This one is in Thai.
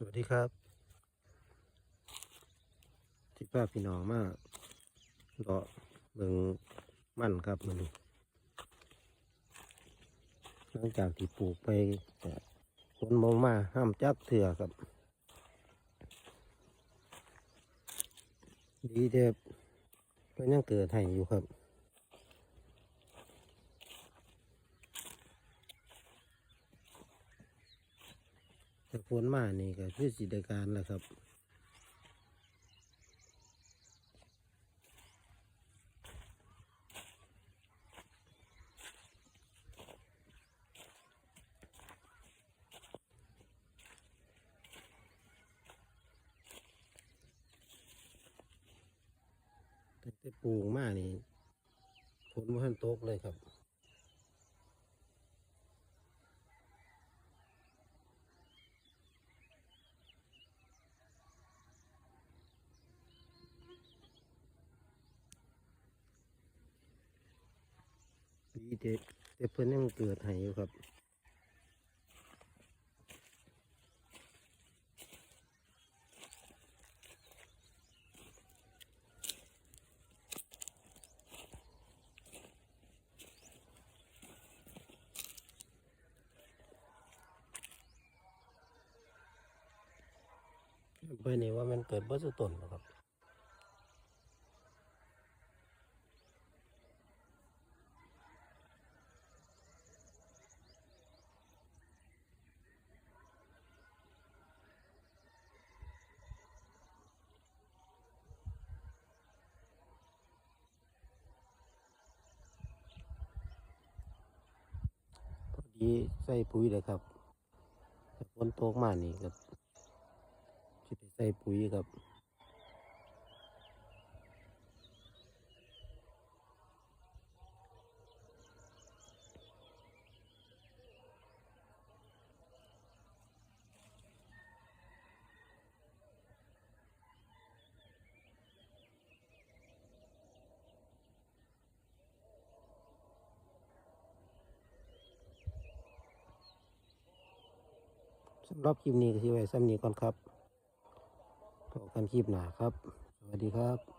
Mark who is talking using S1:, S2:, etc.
S1: สวัสดีครับที่ป้าพี่น้องมาเลาะเบิ่งมั่นครับมันหลังจากที่ปลูกไปแต่ฝนมองมาห้ามจักเถื่อครับ ดีเด็บก็ยังเกิดให้อยู่ครับ แต่ฝนมานี่ก็คือสิไดการแล้วครับแต่ปลูกมานี่ฝนมันตกเลยครับีเด็กแต่เพิ่นยังเกิดให้อยู่ครับเพิ่นนี่ว่ามันเกิดเบ่สุต้นหรอกครับีใส่ปุ๋ยเลยครับฝนตกมานี่ก็จะไปใส่ปุ๋ยครับ สำหรับคลิปนี้ก็ที่ไว้ซ้ำนี้ก่อนครับพบกันคลิปหน้าครับ สวัสดีครับ